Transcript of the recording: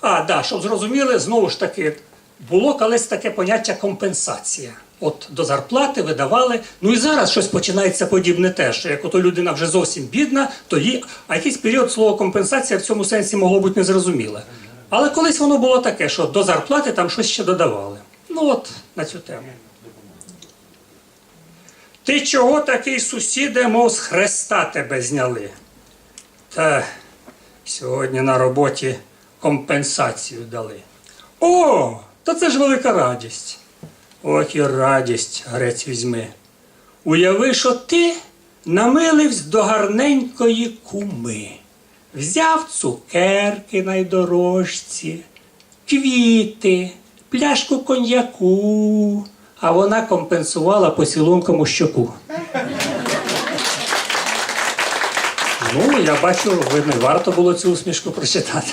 А, да, щоб зрозуміли, знову ж таки, було колись таке поняття компенсація. От до зарплати видавали. Ну і зараз щось починається подібне теж. Як ото людина вже зовсім бідна, то їй, а якийсь період слово компенсація в цьому сенсі могло бути незрозуміле. Але колись воно було таке, що до зарплати там щось ще додавали. Ну от на цю тему. Ти чого такий сусіде, мов з хреста тебе зняли? Та сьогодні на роботі компенсацію дали. О, та це ж велика радість. Ох і радість, грець візьми. Уяви, що ти намилився до гарненької куми. Взяв цукерки найдорожці, квіти, пляшку коньяку, а вона компенсувала поцілунком у щоку. Ну, я бачу, видно, варто було цю усмішку прочитати.